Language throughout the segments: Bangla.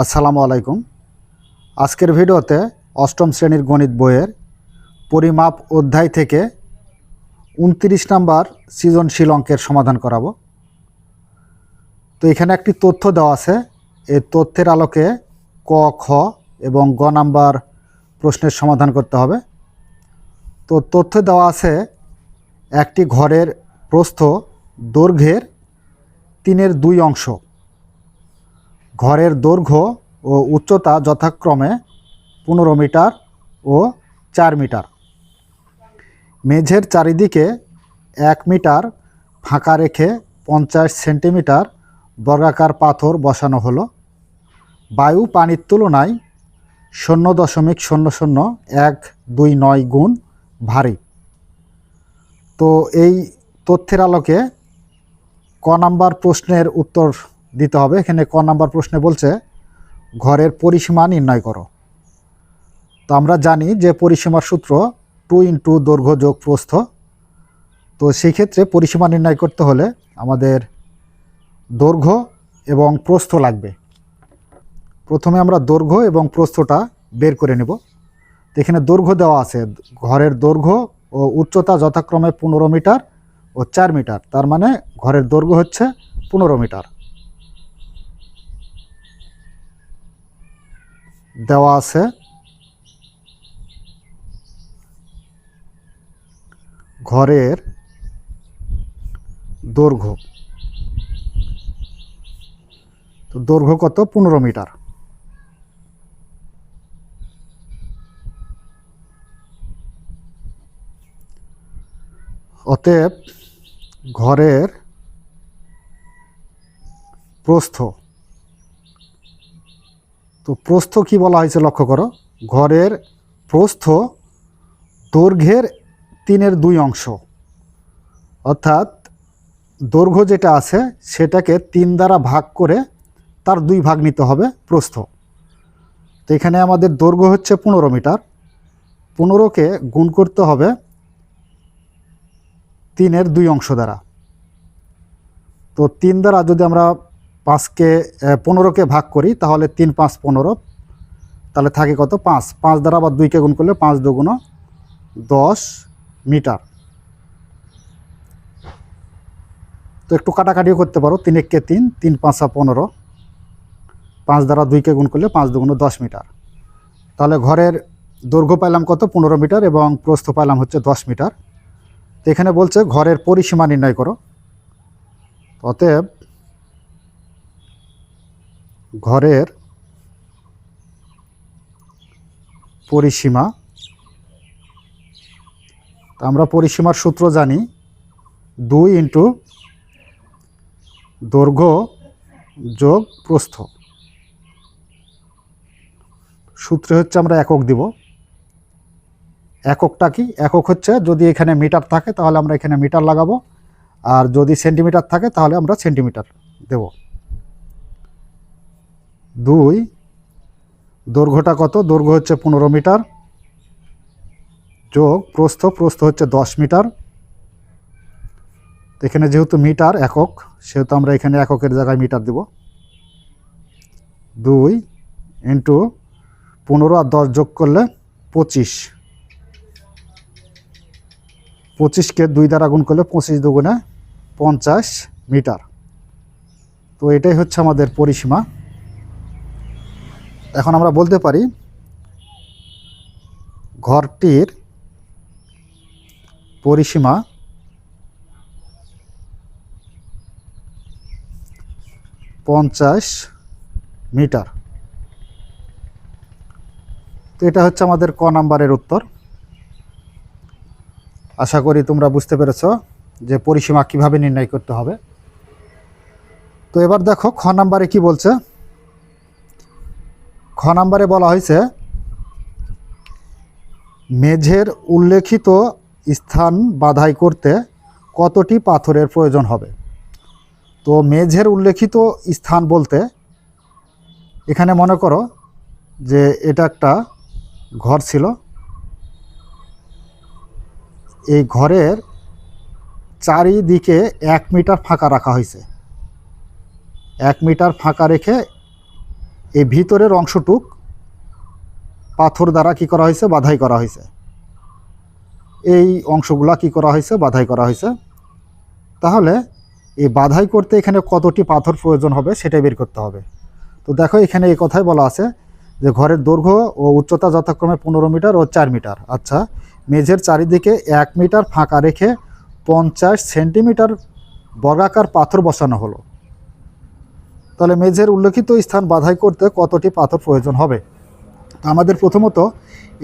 আসসালামু আলাইকুম। আজকের ভিডিওতে অষ্টম শ্রেণির গণিত বইয়ের পরিমাপ অধ্যায় থেকে উনত্রিশ নাম্বার সৃজনশীল অঙ্কের সমাধান করাবো। তো এখানে একটি তথ্য দেওয়া আছে। এই তথ্যের আলোকে ক, খ এবং গ নাম্বার প্রশ্নের সমাধান করতে হবে। তো তথ্য দেওয়া আছে, একটি ঘরের প্রস্থ দৈর্ঘ্যের তিনের দুই অংশ। ঘরের দৈর্ঘ্য ও উচ্চতা যথাক্রমে পনেরো মিটার ও চার মিটার। মেঝের চারিদিকে এক মিটার, ফাঁকা রেখে পঞ্চাশ সেন্টিমিটার বর্গাকার পাথর বসানো হলো। বায়ু পানির তুলনায় শূন্য দশমিক শূন্য শূন্য এক দুই নয় গুণ ভারী। তো এই তথ্যের আলোকে ক নাম্বার প্রশ্নের উত্তর দিতে হবে। এখানে ক নাম্বার প্রশ্নে বলছে, ঘরের পরিসীমা নির্ণয় করো। তো আমরা জানি যে পরিসীমার সূত্র টু ইন্টু দৈর্ঘ্য যোগ প্রস্থ। তো সেই ক্ষেত্রে পরিসীমা নির্ণয় করতে হলে আমাদের দৈর্ঘ্য এবং প্রস্থ লাগবে। প্রথমে আমরা দৈর্ঘ্য এবং প্রস্থটা বের করে নেব। তো এখানে দৈর্ঘ্য দেওয়া আছে, ঘরের দৈর্ঘ্য ও উচ্চতা যথাক্রমে পনেরো মিটার ও চার মিটার। তার মানে ঘরের দৈর্ঘ্য হচ্ছে পনেরো মিটার। দেওয়া আছে। ঘরের দৈর্ঘ্য। তো দৈর্ঘ্য কত? পনেরো মিটার। অতএব ঘরের প্রস্থ তো প্রস্থ কি বলা হয়েছে লক্ষ্য করো? ঘরের প্রস্থ দৈর্ঘ্যের তিনের দুই অংশ। অর্থাৎ দৈর্ঘ্য যেটা আছে সেটাকে তিন দ্বারা ভাগ করে তার দুই ভাগ নিতে হবে প্রস্থ। তো এখানে আমাদের দৈর্ঘ্য হচ্ছে পনেরো মিটার। পনেরোকে গুণ করতে হবে তিনের দুই অংশ দ্বারা। তো তিন দ্বারা যদি আমরা পাঁচকে পনেরোকে ভাগ করি, তাহলে তিন পাঁচ পনেরো। তাহলে থাকে কত? পাঁচ। পাঁচ দ্বারা আবার দুইকে গুণ করলে পাঁচ দুগুণ দশ মিটার। তো একটু কাটাকাটিও করতে পারো, তিন এককে তিন তিন পাঁচা পনেরো। পাঁচ দ্বারা দুইকে গুণ করলে পাঁচ দুগুণ দশ মিটার। তাহলে ঘরের দৈর্ঘ্য পাইলাম কত? পনেরো মিটার এবং প্রস্থ পাইলাম হচ্ছে দশ মিটার। তো এখানে বলছে ঘরের পরিসীমা নির্ণয় করো। অতএব ঘরের পরিসীমা। তো আমরা পরিসীমার সূত্র জানি। দুই ইন্টু দৈর্ঘ্য যোগ প্রস্থ। সূত্রে হচ্ছে আমরা একক দিব। এককটা কি? একক হচ্ছে যদি এখানে মিটার থাকে তাহলে আমরা এখানে মিটার লাগাবো। আর যদি সেন্টিমিটার থাকে তাহলে আমরা সেন্টিমিটার দেব। দুই, দৈর্ঘ্যটা কত? দৈর্ঘ্য হচ্ছে পনেরো মিটার। যোগ, প্রস্থ প্রস্থ হচ্ছে দশ মিটার। এখানে যেহেতু মিটার একক, সেহেতু আমরা এখানে এককের জায়গায় মিটার দেব। দুই ইন্টু পনেরো আর দশ যোগ করলে পঁচিশ। পঁচিশকে দুই দ্বারা গুণ করলে পঁচিশ দুগুণে পঞ্চাশ মিটার। তো এটাই হচ্ছে আমাদের পরিসীমা। এখন আমরা বলতে পারি ঘরটির পরিসীমা পঞ্চাশ মিটার। তো এটা হচ্ছে আমাদের ক নাম্বারের উত্তর। আশা করি তোমরা বুঝতে পেরেছ যে পরিসীমা কীভাবে নির্ণয় করতে হবে। তো এবার দেখো খ নাম্বারে কি বলছে? খ নাম্বারে বলা হয়েছে, মেঝের উল্লেখিত স্থান বাধাই করতে কতটি পাথরের প্রয়োজন হবে? তো মেঝের উল্লেখিত স্থান বলতে এখানে মনে করো যে এটা একটা ঘর ছিল। এই ঘরের চারিদিকে এক মিটার ফাঁকা রাখা হয়েছে। এক মিটার ফাঁকা রেখে এই ভিতরের অংশটুক পাথর দ্বারা কি করা হয়েছে? বাধাই করা হয়েছে। এই অংশগুলা কি করা হয়েছে? বাধাই করা হয়েছে। তাহলে এই বাধাই করতে এখানে কতটি পাথর প্রয়োজন হবে সেটাই বের করতে হবে। তো দেখো এখানে এই কথাই বলা আছে যে ঘরের দৈর্ঘ্য ও উচ্চতা যথাক্রমে পনেরো মিটার ও চার মিটার। আচ্ছা মেঝের চারিদিকে এক মিটার ফাঁকা রেখে পঞ্চাশ সেন্টিমিটার বর্গাকার পাথর বসানো হলো। তাহলে মেঝের উল্লেখিত স্থান বাধাই করতে কতটি পাথর প্রয়োজন হবে? তো আমাদের প্রথমত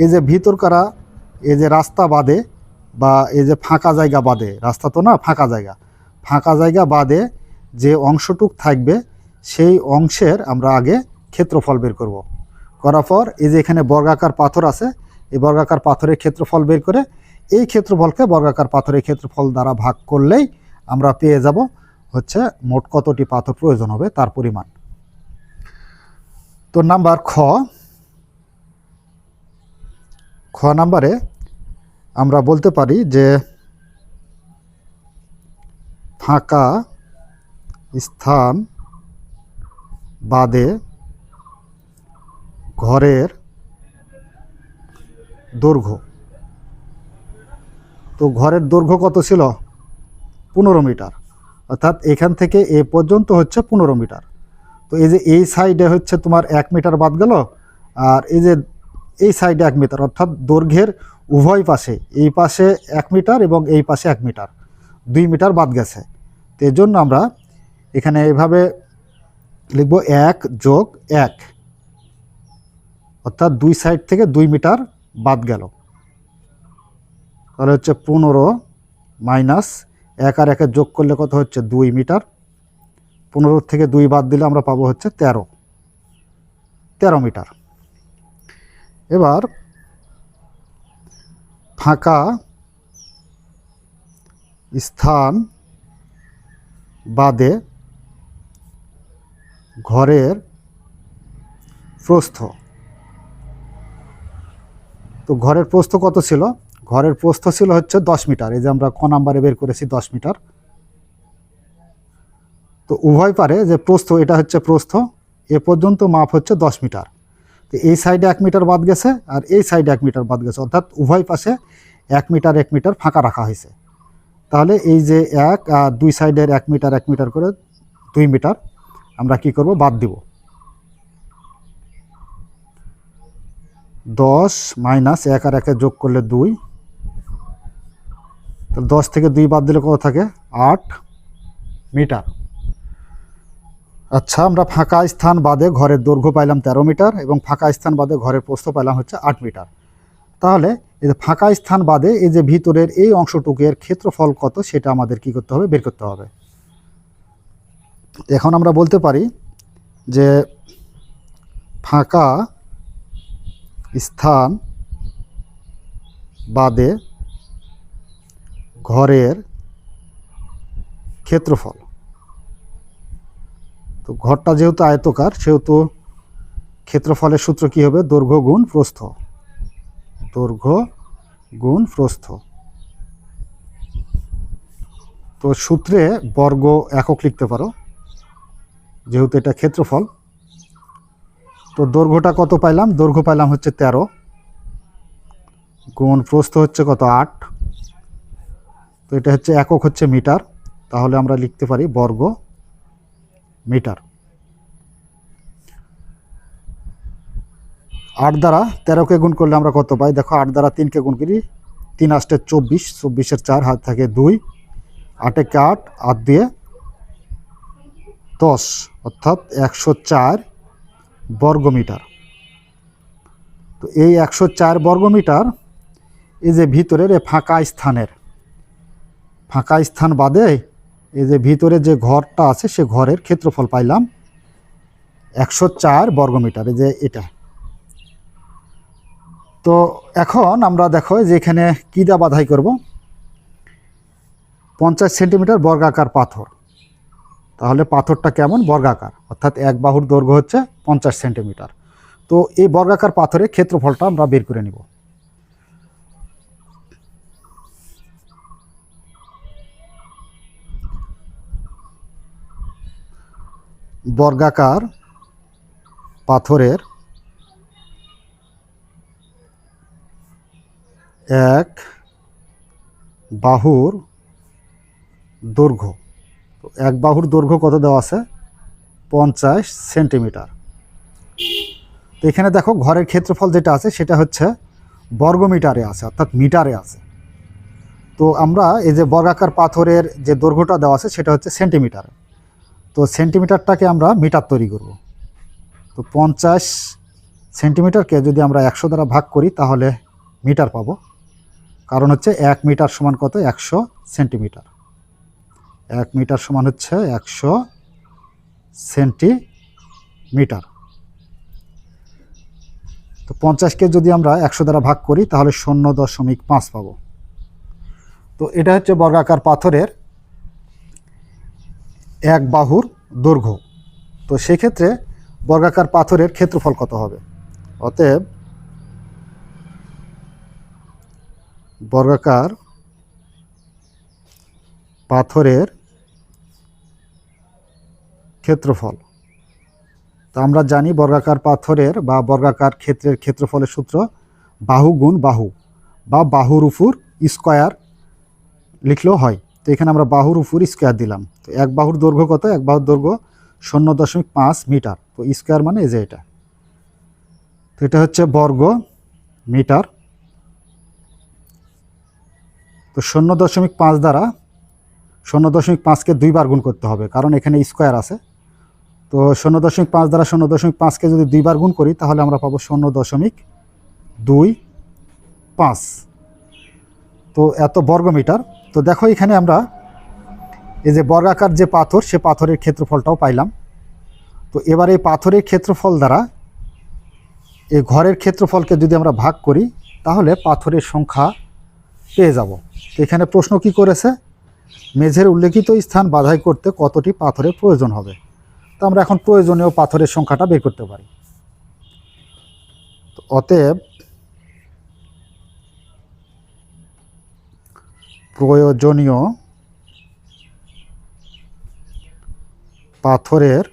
এই যে ভিতর করা, এই যে রাস্তা বাদে বা এই যে ফাঁকা জায়গা বাদে, রাস্তা তো না, ফাঁকা জায়গা। ফাঁকা জায়গা বাদে যে অংশটুক থাকবে, সেই অংশের আমরা আগে ক্ষেত্রফল বের করব। করার পর এই যে এখানে বর্গাকার পাথর আছে, এই বর্গাকার পাথরের ক্ষেত্রফল বের করে এই ক্ষেত্রফলকে বর্গাকার পাথরের ক্ষেত্রফল দ্বারা ভাগ করলেই আমরা পেয়ে যাব। হচ্ছে মোট কতটি পাথর প্রয়োজন হবে তার পরিমাণ। তো নাম্বার খ। খ নাম্বারে আমরা বলতে পারি যে ফাঁকা স্থান বাদে ঘরের দৈর্ঘ্য। তো ঘরের দৈর্ঘ্য কত ছিল? পনেরো মিটার। অর্থাৎ এখান থেকে এ পর্যন্ত হচ্ছে পনেরো মিটার। তো এই যে এই সাইডে হচ্ছে তোমার এক মিটার বাদ গেল, আর এই যে এই সাইডে এক মিটার, অর্থাৎ দৈর্ঘ্যের উভয় পাশে, এই পাশে এক মিটার এবং এই পাশে এক মিটার, দুই মিটার বাদ গেছে। তো এর জন্য আমরা এখানে এইভাবে লিখব এক যোগ এক, অর্থাৎ দুই সাইড থেকে দুই মিটার বাদ গেল। তাহলে হচ্ছে পনেরো মাইনাস এক আর একে যোগ করলে কত হচ্ছে? দুই মিটার। পনেরো থেকে দুই বাদ দিলে আমরা পাবো হচ্ছে তেরো। তেরো মিটার। এবার ফাঁকা স্থান বাদে ঘরের প্রস্থ। তো ঘরের প্রস্থ কত ছিল? ঘরের প্রস্থ ছিল হচ্ছে দশ মিটার। এই যে আমরা ক নাম্বারে বের করেছি দশ মিটার। তো উভয় পারে যে প্রস্থ, এটা হচ্ছে প্রস্থ, এ পর্যন্ত মাপ হচ্ছে দশ মিটার। তো এই সাইডে এক মিটার বাদ গেছে আর এই সাইডে এক মিটার বাদ গেছে। অর্থাৎ উভয় পাশে এক মিটার এক মিটার ফাঁকা রাখা হয়েছে। তাহলে এই যে এক আর দুই সাইডের এক মিটার এক মিটার করে দুই মিটার, আমরা কি করব? বাদ দিব। দশ মাইনাস এক আর একে যোগ করলে দুই। দশ থেকে দুই বাদ দিলে কত থাকে? আট মিটার। আচ্ছা আমরা ফাঁকা স্থান বাদে ঘরের দৈর্ঘ্য পাইলাম তেরো মিটার এবং ফাঁকা স্থান বাদে ঘরের প্রস্থ পাইলাম হচ্ছে আট মিটার। তাহলে এই যে ফাঁকা স্থান বাদে এই যে ভিতরের এই অংশটুকের ক্ষেত্রফল কত সেটা আমাদের কি করতে হবে? বের করতে হবে। এখন আমরা বলতে পারি যে ফাঁকা স্থান বাদে ঘরের ক্ষেত্রফল। তো ঘরটা যেহেতু আয়তকার, সেহেতু ক্ষেত্রফলের সূত্র কি হবে? দৈর্ঘ্য গুণ প্রস্থ। দৈর্ঘ্য গুণ প্রস্থ। তো সূত্রে বর্গ একক লিখতে পারো, যেহেতু এটা ক্ষেত্রফল। তো দৈর্ঘ্যটা কত পাইলাম? দৈর্ঘ্য পাইলাম হচ্ছে তেরো। গুণ প্রস্থ হচ্ছে কত? আট। তো এটা হচ্ছে একক হচ্ছে মিটার। তাহলে আমরা লিখতে পারি বর্গ মিটার। আট দ্বারা তেরোকে গুণ করলে আমরা কত পাই? দেখো, আট দ্বারা তিনকে গুণ করি, তিন আষ্টে চব্বিশ, চব্বিশের চার হাত থাকে দুই। আটেকে আট আট দিয়ে দশ, অর্থাৎ একশো চার বর্গমিটার তো এই একশো চার বর্গমিটার এই যে ভিতরের এই ফাঁকা স্থানের ফাঁকা স্থান বাদে এই যে ভিতরে যে ঘরটা আছে, সে ঘরের ক্ষেত্রফল পাইলাম একশো চার বর্গমিটার এই যে এটা। তো এখন আমরা দেখো যে এখানে কী দা বাধাই করব? পঞ্চাশ সেন্টিমিটার বর্গাকার পাথর। তাহলে পাথরটা কেমন? বর্গাকার, অর্থাৎ এক বাহুর দৈর্ঘ্য হচ্ছে পঞ্চাশ সেন্টিমিটার। তো এই বর্গাকার পাথরের ক্ষেত্রফলটা আমরা বের করে নিব। বর্গাকার পাথরের এক বাহুর দৈর্ঘ্য। এক বাহুর দৈর্ঘ্য কত দেওয়া আছে? পঞ্চাশ সেন্টিমিটার। তো এখানে দেখো ঘরের ক্ষেত্রফল যেটা আছে সেটা হচ্ছে বর্গমিটারে আছে, অর্থাৎ মিটারে আছে। তো আমরা এই যে বর্গাকার পাথরের যে দৈর্ঘ্যটা দেওয়া আছে সেটা হচ্ছে সেন্টিমিটারে। তো সেন্টিমিটারটাকে আমরা মিটার তৈরি করব। তো পঞ্চাশ সেন্টিমিটারকে যদি আমরা একশো দ্বারা ভাগ করি, তাহলে মিটার পাবো। কারণ হচ্ছে এক মিটার সমান কত? একশো সেন্টিমিটার। এক মিটার সমান হচ্ছে একশো সেন্টিমিটার। তো পঞ্চাশকে যদি আমরা একশো দ্বারা ভাগ করি, তাহলে শূন্য দশমিক পাঁচ পাবো। তো এটা হচ্ছে বর্গাকার পাথরের এক বাহুর দৈর্ঘ্য। তো সেক্ষেত্রে বর্গাকার পাথরের ক্ষেত্রফল কত হবে? অতএব বর্গাকার পাথরের ক্ষেত্রফল। তো আমরা জানি বর্গাকার পাথরের বা বর্গাকার ক্ষেত্রের ক্ষেত্রফলের সূত্র বাহু গুণ বাহু বা বাহুর উপর স্কোয়ার লিখলেও হয়। তো এখানে আমরা বাহুর উপর স্কোয়ার দিলাম। তো এক বাহুর দৈর্ঘ্য কত? এক বাহুর দৈর্ঘ্য শূন্য দশমিক পাঁচ মিটার। তো স্কোয়ার মানে এই যে এটা। তো এটা হচ্ছে বর্গ মিটার। তো শূন্য দশমিক পাঁচ দ্বারা শূন্য দশমিক পাঁচকে দুইবার গুণ করতে হবে, কারণ এখানে স্কোয়ার আছে। তো শূন্য দশমিক পাঁচ দ্বারা শূন্য দশমিক পাঁচকে যদি দুইবার গুণ করি, তাহলে আমরা পাবো শূন্য দশমিক দুই পাঁচ। তো এত বর্গমিটার তো দেখো এখানে আমরা এই যে বর্গাকার যে পাথর, সে পাথরের ক্ষেত্রফলটাও পাইলাম। তো এবার এই পাথরের ক্ষেত্রফল দ্বারা এই ঘরের ক্ষেত্রফলকে যদি আমরা ভাগ করি, তাহলে পাথরের সংখ্যা পেয়ে যাব। তো এখানে প্রশ্ন কি করেছে? মেঝের উল্লেখিত স্থান বাধাই করতে কতটি পাথরের প্রয়োজন হবে? তো আমরা এখন প্রয়োজনীয় পাথরের সংখ্যাটা বের করতে পারি। অতএব প্রয়োজনীয় পাথরের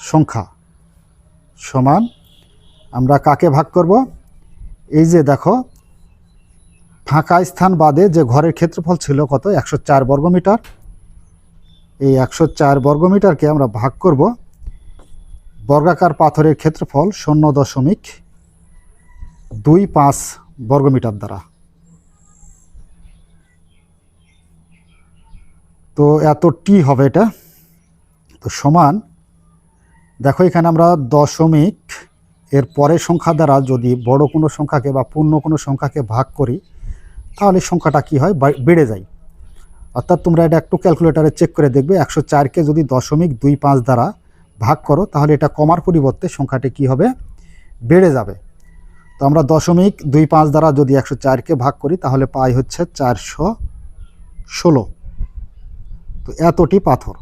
সংখ্যা সমান, আমরা কাকে ভাগ করব? এই যে দেখো, ফাঁকা স্থান বাদে যে ঘরের ক্ষেত্রফল ছিল কত? একশো চার বর্গমিটার এই একশো চার বর্গমিটারকে আমরা ভাগ করব। বর্গাকার পাথরের ক্ষেত্রফল শূন্য দশমিক দুই পাঁচ বর্গমিটার দ্বারা। তো এত টি হবে এটা। তো সমান, দেখো এখানে আমরা দশমিক, এর পরের সংখ্যা দ্বারা যদি বড় কোনো সংখ্যাকে বা পূর্ণ কোনো সংখ্যাকে ভাগ করি, তাহলে সংখ্যাটা কি হয়? বেড়ে যায়। অর্থাৎ তোমরা এটা একটু ক্যালকুলেটারে চেক করে দেখবে, একশো চারকে যদি দশমিক দুই পাঁচ দ্বারা ভাগ করো, তাহলে এটা কমার পরিবর্তে সংখ্যাটি কি হবে? বেড়ে যাবে। তো আমরা দশমিক দুই পাঁচ দ্বারা যদি একশো চারকে ভাগ করি, তাহলে পাই হচ্ছে চারশো ষোলো। তো এতটি পাথর।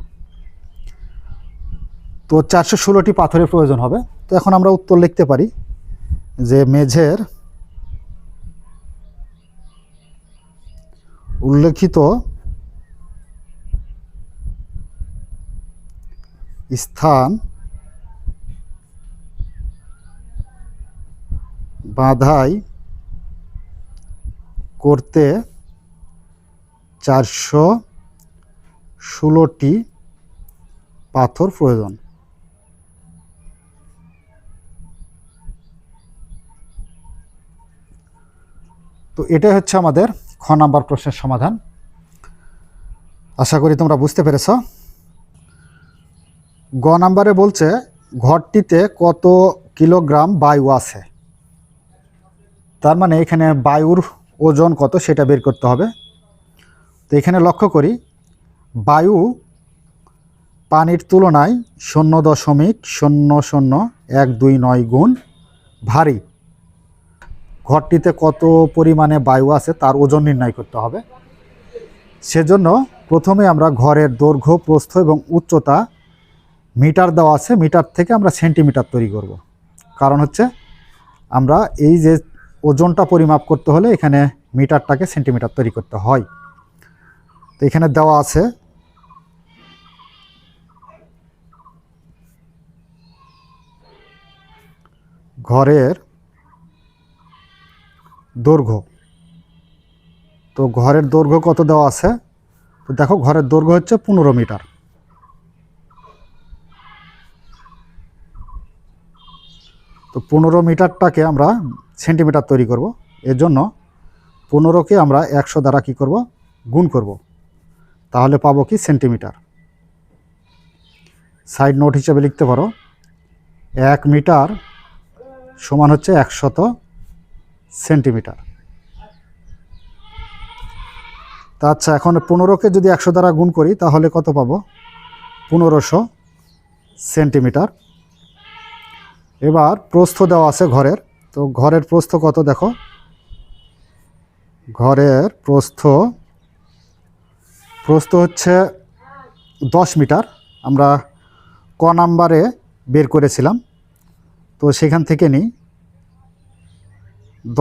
তো চারশো ষোলোটি পাথরের প্রয়োজন হবে। তো এখন আমরা উত্তর লিখতে পারি যে মেঝের উল্লেখিত স্থান বাধাই করতে চারশো ষোলোটি পাথর প্রয়োজন। তো এটাই হচ্ছে আমাদের খ নাম্বার প্রশ্নের সমাধান। আশা করি তোমরা বুঝতে পেরেছ। গ নাম্বারে বলছে, ঘরটিতে কত কিলোগ্রাম বায়ু আছে? তার মানে এখানে বায়ুর ওজন কত সেটা বের করতে হবে। তো এখানে লক্ষ্য করি, বায়ু পানির তুলনায় শূন্য দশমিক শূন্য শূন্য এক দুই নয় গুণ ভারী। ঘরটিতে কত পরিমাণে বায়ু আছে তার ওজন নির্ণয় করতে হবে। সেজন্য প্রথমে আমরা ঘরের দৈর্ঘ্য, প্রস্থ এবং উচ্চতা মিটার দেওয়া আছে। মিটার থেকে আমরা সেন্টিমিটার তৈরি করব। কারণ হচ্ছে আমরা এই যে ওজনটা পরিমাপ করতে হলে এখানে মিটারটাকে সেন্টিমিটার তৈরি করতে হয়। তো এখানে দেওয়া আছে ঘরের দৈর্ঘ্য। তো ঘরের দৈর্ঘ্য কত দেওয়া আছে? তো দেখো ঘরের দৈর্ঘ্য হচ্ছে পনেরো মিটার। তো পনেরো মিটারটাকে আমরা সেন্টিমিটার তৈরি করব। এর জন্য পনেরোকে আমরা একশো দ্বারা কী করব? গুণ করব। তাহলে পাবো কি সেন্টিমিটার? সাইড নোট হিসেবে লিখতে পারো। এক মিটার সমান হচ্ছে একশত সেন্টিমিটার। তা আচ্ছা এখন পনেরোকে যদি একশো দ্বারা গুণ করি, তাহলে কত পাবো? পনেরোশো সেন্টিমিটার। এবার প্রস্থ দেওয়া আছে ঘরের। তো ঘরের প্রস্থ কত দেখো? ঘরের প্রস্থ প্রস্থ হচ্ছে দশ মিটার। আমরা ক নাম্বারে বের করেছিলাম। তো সেখান থেকে নিই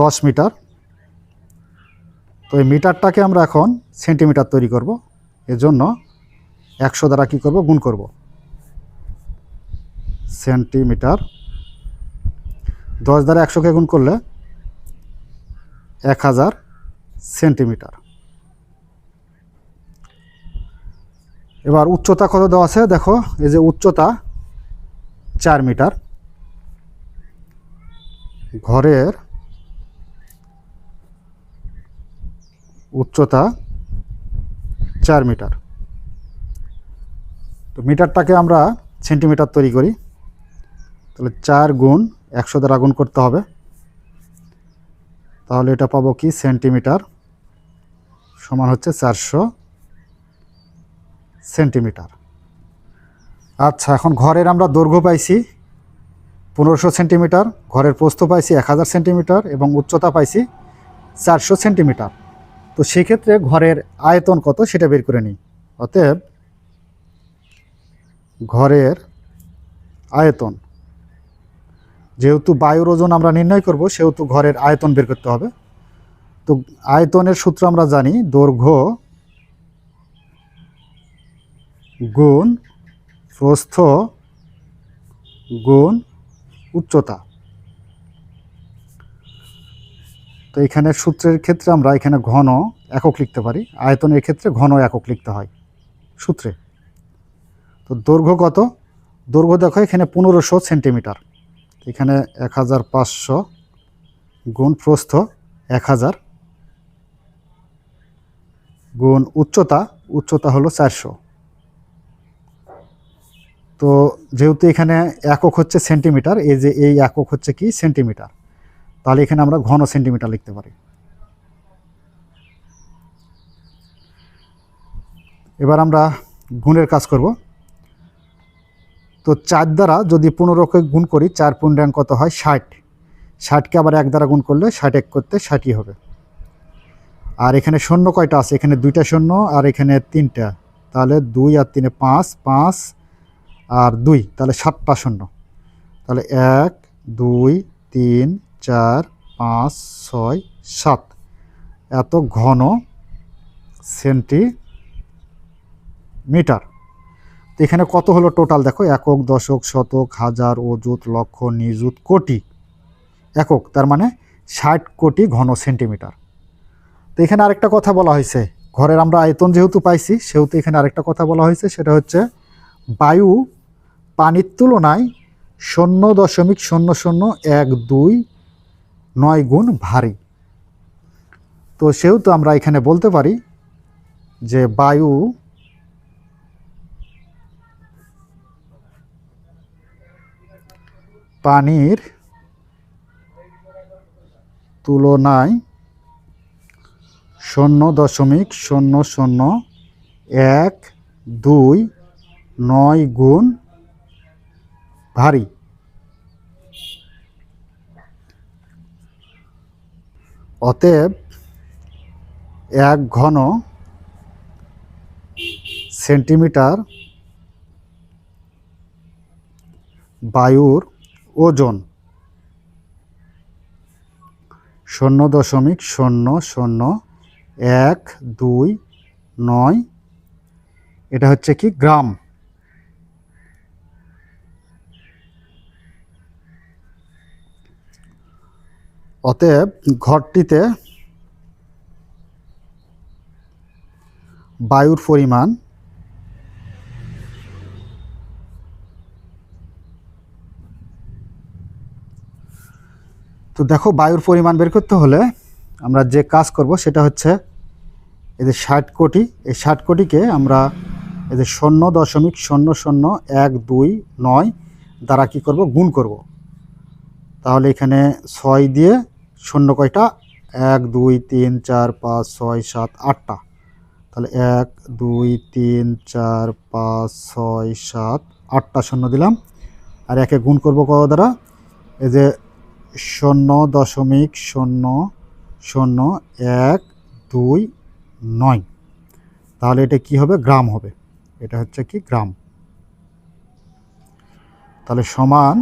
দশ মিটার। তো এই মিটারটাকে আমরা এখন সেন্টিমিটার তৈরি করব। এজন্য একশো দ্বারা কী করব? গুণ করব। সেন্টিমিটার দশ দ্বারা একশোকে গুণ করলে এক হাজার সেন্টিমিটার। এবার উচ্চতা কত দেওয়া আছে? দেখো, এই যে উচ্চতা চার মিটার। ঘরের উচ্চতা চার মিটার। তো মিটারটাকে আমরা সেন্টিমিটার তৈরি করি। তাহলে চার গুণ একশো দ্বারা গুণ করতে হবে। তাহলে এটা পাবো কি? সেন্টিমিটার সমান হচ্ছে চারশো সেন্টিমিটার। আচ্ছা এখন ঘরের আমরা দৈর্ঘ্য পাইছি পনেরোশো সেন্টিমিটার, ঘরের প্রস্থ পাইছি এক হাজার সেন্টিমিটার এবং উচ্চতা পাইছি চারশো সেন্টিমিটার। তো সেক্ষেত্রে ঘরের আয়তন কত সেটা বের করে নিই। অতএব ঘরের আয়তন যেহেতু বায়ুর ওজন আমরা নির্ণয় করব, সেহেতু ঘরের আয়তন বের করতে হবে। তো আয়তনের সূত্র আমরা জানি, দৈর্ঘ্য গুণ প্রস্থ গুণ উচ্চতা। তো এখানে সূত্রের ক্ষেত্রে আমরা এখানে ঘন একক লিখতে পারি, আয়তনের ক্ষেত্রে ঘন একক লিখতে হয় সূত্রে। তো দৈর্ঘ্য কত? দৈর্ঘ্য দেখো, এখানে পনেরোশো সেন্টিমিটার। এখানে এক হাজার পাঁচশো গুণ প্রস্থ এক হাজার। গুণ উচ্চতা উচ্চতা হলো চারশো। তো যেহেতু এখানে একক হচ্ছে সেন্টিমিটার, এই যে এই একক হচ্ছে কি সেন্টিমিটার? তাহলে এখানে আমরা ঘন সেন্টিমিটার লিখতে পারি। এবার আমরা গুণের কাজ করব। তো চার দ্বারা যদি পনেরোকে গুণ করি, চার পূর্ণাঙ্ক কত হয়? ষাট। ষাটকে আবার এক দ্বারা গুণ করলে ষাট এক করতে ষাটই হবে। আর এখানে শূন্য কয়টা আছে? এখানে দুইটা শূন্য আর এখানে তিনটা। তাহলে দুই আর তিনে পাঁচ পাঁচ আর দুই। তাহলে সাতটা শূন্য। তাহলে এক, দুই, তিন, চার, পাঁচ, ছয়, সাত। এত ঘন সেন্টিমিটার। তো এখানে কত হলো টোটাল? দেখো, একক, দশক, শতক, হাজার, অযুত, লক্ষ, নিযুত, কোটি। একক, তার মানে ষাট কোটি ঘন সেন্টিমিটার। তো এখানে আরেকটা কথা বলা হয়েছে। ঘরের আমরা আয়তন যেহেতু পাইছি, সেহেতু এখানে আরেকটা কথা বলা হয়েছে, সেটা হচ্ছে বায়ু পানির তুলনায় শূন্য দশমিক শূন্য শূন্য এক দুই নয় গুণ ভারী। তো সেহেতু আমরা এখানে বলতে পারি যে বায়ু পানির তুলনায় শূন্য দশমিক শূন্য শূন্য এক, দুই, নয় গুণ ভারী। অতএব এক ঘন সেন্টিমিটার বায়ুর ওজন। শূন্য দশমিক শূন্য শূন্য এক, দুই, নয়। এটা হচ্ছে কি গ্রাম। অতএব ঘরটিতে বায়ুর পরিমাণ তো দেখো, বায়ুর পরিমাণ বের করতে হলে আমরা যে কাজ করব সেটা হচ্ছে যে ষাট কোটি, এই ষাট কোটিকে আমরা যে শূন্য দশমিক শূন্য শূন্য এক দুই নয় দ্বারা কী করব? গুণ করব। তাহলে এখানে ছয় দিয়ে শূন্য কয়টা? এক, দুই, তিন, চার, পাঁচ, ছয়, সাত, আটটা। তাহলে এক, দুই, তিন, চার, পাঁচ, ছয়, সাত, আটটা শূন্য দিলাম। আর একে গুণ করব কত দ্বারা? এই যে শূন্য দশমিক শূন্য শূন্য এক দুই নয়। তাহলে এটা কি হবে? গ্রাম হবে। এটা হচ্ছে কি? গ্রাম। তাহলে সমান,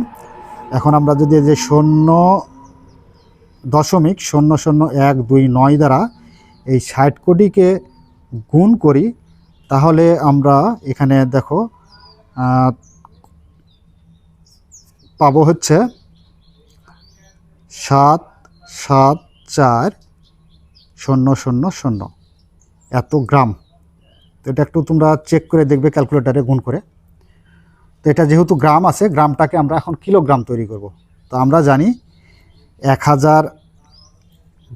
এখন আমরা যদি যে শূন্য দশমিক শূন্য শূন্য এক দুই নয় দ্বারা এই ষাট কোটিকে গুণ করি, তাহলে আমরা এখানে দেখো পাবো হচ্ছে সাত সাত, চার, শূন্য শূন্য শূন্য। এত গ্রাম। তো এটা একটু তোমরা চেক করে দেখবে ক্যালকুলেটারে গুণ করে। তো এটা যেহেতু গ্রাম আছে, গ্রামটাকে আমরা এখন কিলোগ্রাম তৈরি করব। তো আমরা জানি এক হাজার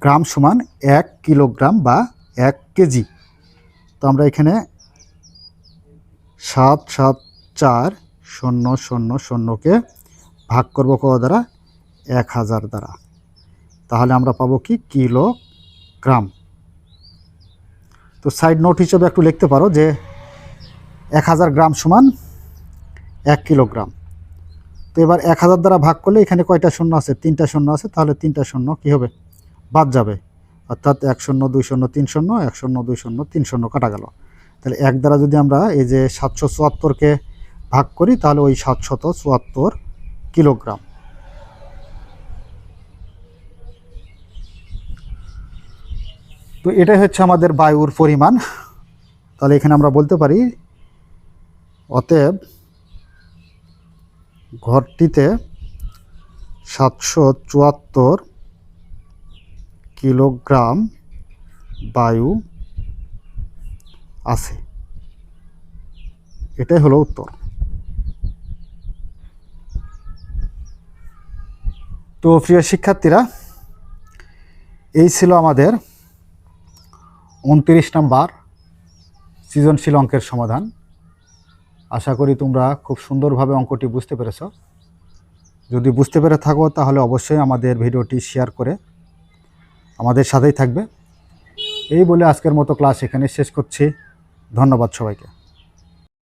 গ্রাম সমান এক কিলোগ্রাম বা এক কেজি। তো আমরা এখানে সাত সাত, চার, শূন্য শূন্য, শূন্যকে ভাগ করব কত দ্বারা? এক হাজার দ্বারা। তাহলে আমরা পাবো কি? কিলোগ্রাম। তো সাইড নোট হিসেবে একটু লিখতে পারো যে এক হাজার গ্রাম সমান এক কিলোগ্রাম। তো এবার এক হাজার দ্বারা ভাগ করলে এখানে কয়টা শূন্য আছে? তিনটা শূন্য আছে, তাহলে তিনটা শূন্য কী হবে? বাদ যাবে। অর্থাৎ এক শূন্য, দুই শূন্য, তিন শূন্য, এক শূন্য, দুই শূন্য, তিন শূন্য কাটা গেল। তাহলে এক দ্বারা যদি আমরা এই যে সাতশো চুয়াত্তরকে ভাগ করি, তাহলে ওই সাতশত চুয়াত্তর কিলোগ্রাম। তো এটাই হচ্ছে আমাদের বায়ুর পরিমাণ। তাহলে এখানে আমরা বলতে পারি, অতএব ঘরটিতে সাতশো চুয়াত্তর কিলোগ্রাম বায়ু আছে। এটাই হলো উত্তর। তো প্রিয় শিক্ষার্থীরা, এই ছিল আমাদের উনত্রিশ নম্বর সৃজনশীল অঙ্কের সমাধান। আশা করি তোমরা খুব সুন্দরভাবে অঙ্কটি বুঝতে পেরেছ। যদি বুঝতে পেরে থাকো, তাহলে অবশ্যই আমাদের ভিডিওটি শেয়ার করে আমাদের সাথেই থাকবে। এই বলে আজকের মতো ক্লাস এখানে শেষ করছি। ধন্যবাদ সবাইকে।